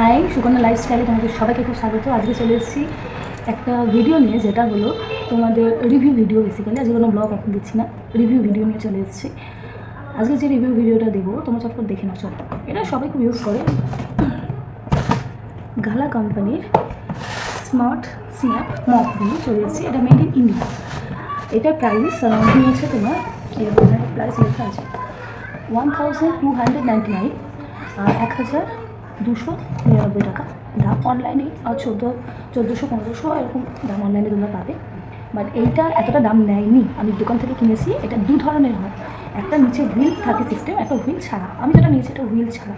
High, Sukanya লাইফস্টাইলে তোমাদের সবাইকে খুব স্বাগত। আজকে চলে এসেছি একটা ভিডিও নিয়ে, যেটা হলো তোমাদের রিভিউ ভিডিও বেসিক্যালি আজকে কোনো ব্লগ এখন দিচ্ছি না রিভিউ ভিডিও নিয়ে চলে এসেছি। আজকে যে রিভিউ ভিডিওটা দেবো, তোমরা চটপট দেখে নাও চট এটা সবাই খুব ইউজ করে। গালা কোম্পানির স্মার্ট স্ন্যাপ মপ নিয়ে চলে এসেছি। এটা মেড ইন ইন্ডিয়া এটার প্রাইস নিয়েছে তোমার এরকম প্রাইস লেখা আছে one thousand two hundred ninety nine এক হাজার দুশো নিরানব্বই টাকা। দাম অনলাইনে চোদ্দ, চোদ্দোশো, পনেরোশো, এরকম দাম অনলাইনে তোমরা পাবে। বাট এইটা এতটা দাম নেয়নি। আমি দোকান থেকে কিনেছি, এটা দু ধরনের হয়। একটা নিচে হুইল থাকে সিস্টেম একটা হুইল ছাড়া। আমি যেটা নিয়েছি, এটা হুইল ছাড়া।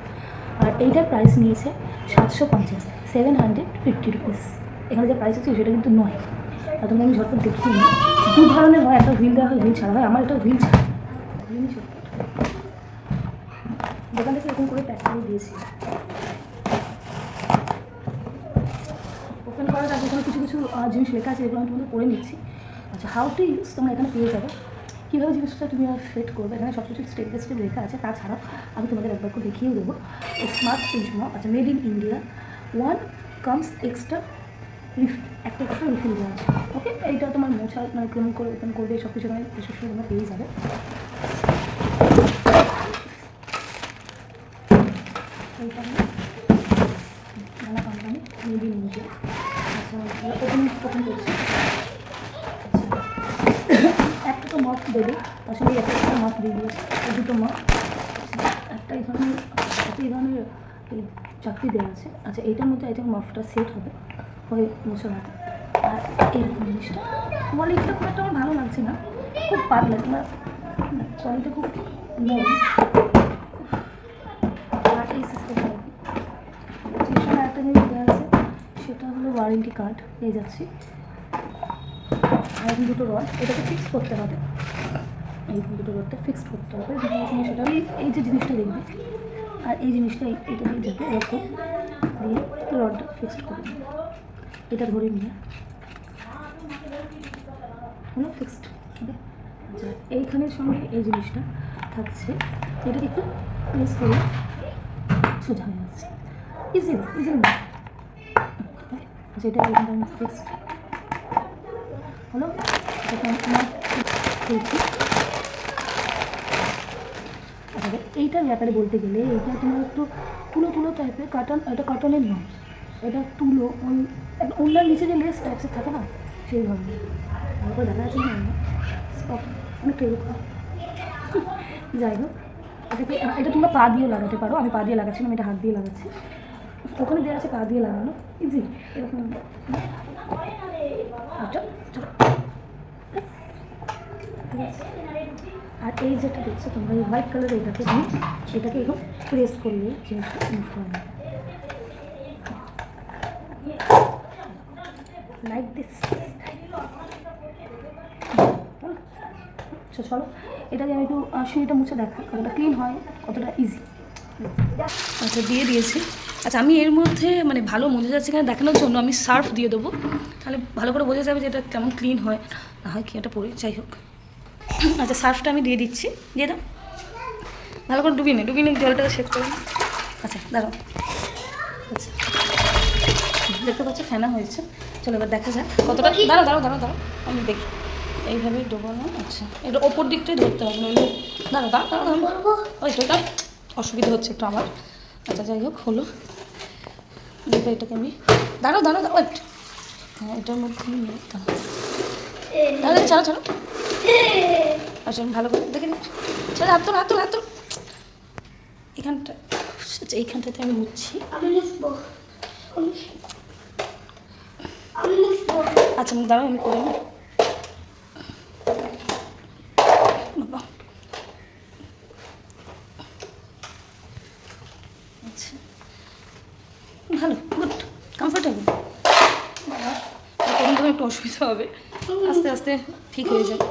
আর এইটার প্রাইস নিয়েছে সাতশো পঞ্চাশ সেভেন হান্ড্রেড ফিফটি রুপিস এখানে যে প্রাইস আছে, সেটা কিন্তু নয়। আর তোমরা আমি ঝটপট নিই দু ধরনের হয়, একটা হুইল দেওয়া হয় হুইল ছাড়া হয়। আমার এটা হুইল ছাড়া। দোকান থেকে এরকম করে প্যাক করে দিয়েছি। ওপেন করার আগে এখানে কিছু কিছু জিনিস লেখা আছে, এগুলো আমি তোমাদের পড়ে নিচ্ছি। আচ্ছা হাউ টু ইউজ তোমরা এখানে পেয়ে যাবে। কীভাবে জিনিসটা তুমি সেট করবে, এখানে সব কিছু স্টেপ বাই স্টেপ লেখা আছে, তাছাড়াও আমি তোমাদের একবার করে দেখিয়েও দেবো। স্মার্ট সুইচমো আচ্ছা made in India one comes extra reef একটা এক্সট্রা রিফিল দেওয়া আছে। ওকে এইটা তোমার মোছা মানে কেমন করে ওপেন করবে সব কিছু এখানে ডিসক্রিপশনে তোমরা পেয়ে যাবে। এইটা মেড ইন ইন্ডিয়া আচ্ছা ওপেন ওপেন করছি আচ্ছা একটা তো মাপ দেবে। তার সঙ্গে একটা একটা মাপ দিয়ে দুটো মাপ। একটা এই ধরনের একটা এই ধরনের চাকরি দেওয়া আছে। আচ্ছা এইটার মধ্যে এই মাপটা সেট হবে। হয়ে মুছে হবে আর এরকম জিনিসটা। কোয়ালিটিটা খুব একটা আমার ভালো লাগছে না। খুব পাতলা তোমার কোয়ালিটি খুব নরম আর এই সিস্টেম যেখানে একটা জিনিস দেওয়া আছে ওয়ারেন্টি কার্ড পেয়ে যাচ্ছি। আর দুটো রড এটাকে ফিক্স করতে হবে। এই দুটো রডটা ফিক্সড করতে হবে। সেটা এই- যে জিনিসটা দেখবে, আর এই জিনিসটা এটা দিয়ে যাবে এরকম দিয়ে রডটা ফিক্সড করে দেবে এটা ধরে নিয়ে। হলো ফিক্সড আচ্ছা এইখানের সঙ্গে এই জিনিসটা থাকছে। এটাকে একটু প্রেস করে সোজা হয়ে যাচ্ছে। ইজিলি ইজিলি এটা এখানটা ফিক্সড হলো, এটা আচ্ছা এইটার ব্যাপারে বলতে গেলে, এইটা তোমার একটু তুলো তুলো টাইপের কাটন এটা কটনের নয়, এটা তুলো, ওই অন্যান্য নিচে যে লেস টাইপসের থাকে না, সেই ধরনের। দেখা যাচ্ছে না যাই হোক, এটাকে, এটা তোমরা পা দিয়েও লাগাতে পারো, আমি পা দিয়ে লাগাচ্ছি না, আমি এটা হাত দিয়ে লাগাচ্ছি। ওখানে দেওয়া আছে পা দিয়ে লাগানো। ইজি আর এই যেটা দেখছ তোমরা এই হোয়াইট কালার এটাকে তুমি এটাকে এরকম প্রেস করলে জিনিসটা মুভ করে লাইক দিস চলো এটা আমি একটু আহ, মুছে দেখাই কতটা ক্লিন হয় কতটা ইজি আচ্ছা দিয়ে দিয়েছি। আচ্ছা আমি এর মধ্যে মানে ভালো বোঝা যাচ্ছে কিনা দেখানোর জন্য আমি সার্ফ দিয়ে দেবো। তাহলে ভালো করে বোঝা যাবে যে এটা কেমন ক্লিন হয়। না হয় কি এটা পরে যাই হোক। আচ্ছা সার্ফটা আমি দিয়ে দিচ্ছি। দিয়ে দাও। ভালো করে ডুবিয়ে নে ডুবিয়ে নে জলটা শেক করে আচ্ছা দাঁড়াও। আচ্ছা। দেখতে পাচ্ছ ফেনা হয়েছে। চলো এবার দেখা যাক কতটা দাঁড়াও দাঁড়াও দাঁড়াও দাঁড়াও। আমি দেখি। এইভাবেই এইভাবে ডোবানো আচ্ছা। এটা ওপর দিকটাই ধরতে হবে নইলে দাঁড়াও দাঁড়াও দাঁড়াও। দাঁড়াও ওই তো এটা অসুবিধা হচ্ছে একটু আমার। আচ্ছা যাই হোক হলো। এবার এটাকে আমি দাঁড়াও দাঁড়াও দাঁড়াও wait। হ্যাঁ এটার মধ্যে দাঁড়াও ছাড়ো ছাড়ো। আচ্ছা আমি ভালো করে দেখে নিচ্ছি ছাড়ো হাত তোলো হাত তোলো হাত তোলো। এখানটা আচ্ছা এইখানটাতে আমি মুছবো। আচ্ছা দাঁড়াও আমি করে আচ্ছা। ভালো গুড কমফোর্টেবল প্রথম একটু অসুবিধা হবে। আস্তে আস্তে ঠিক হয়ে যাবে।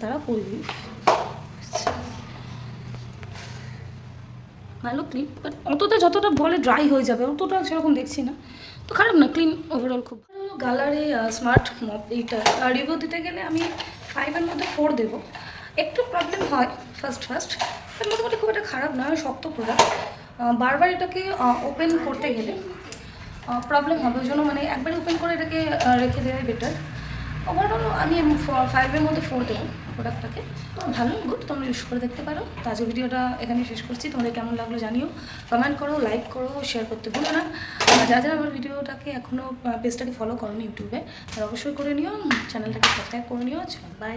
দাঁড়া করবি। ভালো ক্লিন বাট অতটা যতটা বলে ড্রাই হয়ে যাবে অতটা সেরকম দেখছি না। তো খারাপ না ক্লিন ওভারঅল খুব গালারে স্মার্ট মপ এইটা। রিভিউ দিতে গেলে আমি ফাইভের মধ্যে ফোর দেবো। একটু প্রবলেম হয় ফার্স্ট ফার্স্ট মোটামুটি খুব একটা খারাপ নয়, শক্ত প্রোডাক্ট বারবার এটাকে ওপেন করতে গেলে প্রবলেম হবে। ওই জন্য মানে একবারে ওপেন করে এটাকে রেখে দেওয়াই বেটার ওভারঅল আমি ফাইভের মধ্যে ফোর দেবো প্রোডাক্টটাকে ভালো গুড তোমরা ইউজ করে দেখতে পারো। তো আজকে ভিডিওটা এখানে শেষ করছি। তোমাদের কেমন লাগল জানিও। কমেন্ট করো লাইক করো শেয়ার করতে ভুলো না। যারা যারা আমার ভিডিওটাকে এখনও পেজটাকে ফলো করো ইউটিউবে তারা অবশ্যই করে নিও। চ্যানেলটাকে সাবস্ক্রাইব করে নিও। বাই